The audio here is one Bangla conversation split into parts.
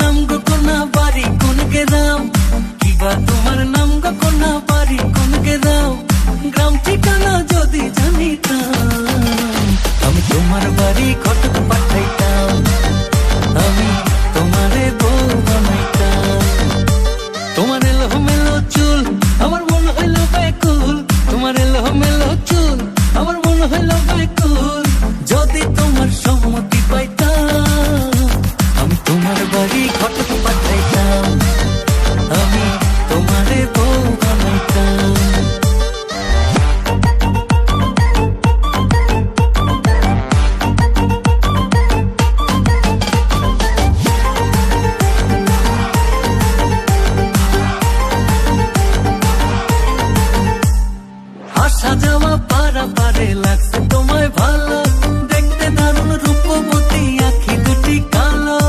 নাম গো কোনা বাড়ি কোন গেরাম কিবা তোমার নাম গো কোনা বাড়ি কোন গেরাম গ্রাম ঠিকানা যদি জানিতাম, আমি তোমার বাড়ি ঘটক পাঠাইতাম। আমি তোমারে বউ বানাই পারে, লাগছে তোমায় ভালো। দেখতে দারুণ রূপবতী আখি দুটি কালো।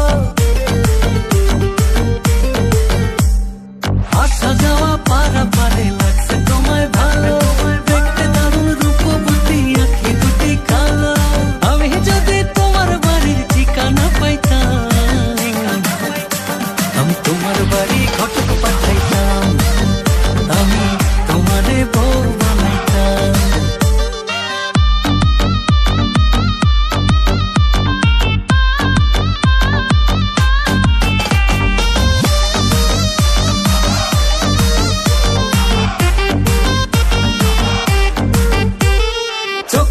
আসা যাওয়া পারা পারে, লাগছে তোমায় ভালো। আমি যদি তোমার বাড়ির ঠিকানা পাইতাম, আমি তোমার বাড়ি ঘটক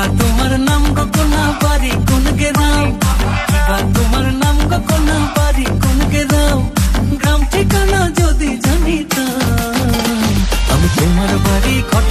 কিবা তোমার নাম গোকনা পারি, কোন গেরাও কিবা তোমার নাম গোকনা পারি, কোন গেরাও গ্রাম ঠিকানা যদি জানিতাম। আমি তোমার বাড়ি ঘট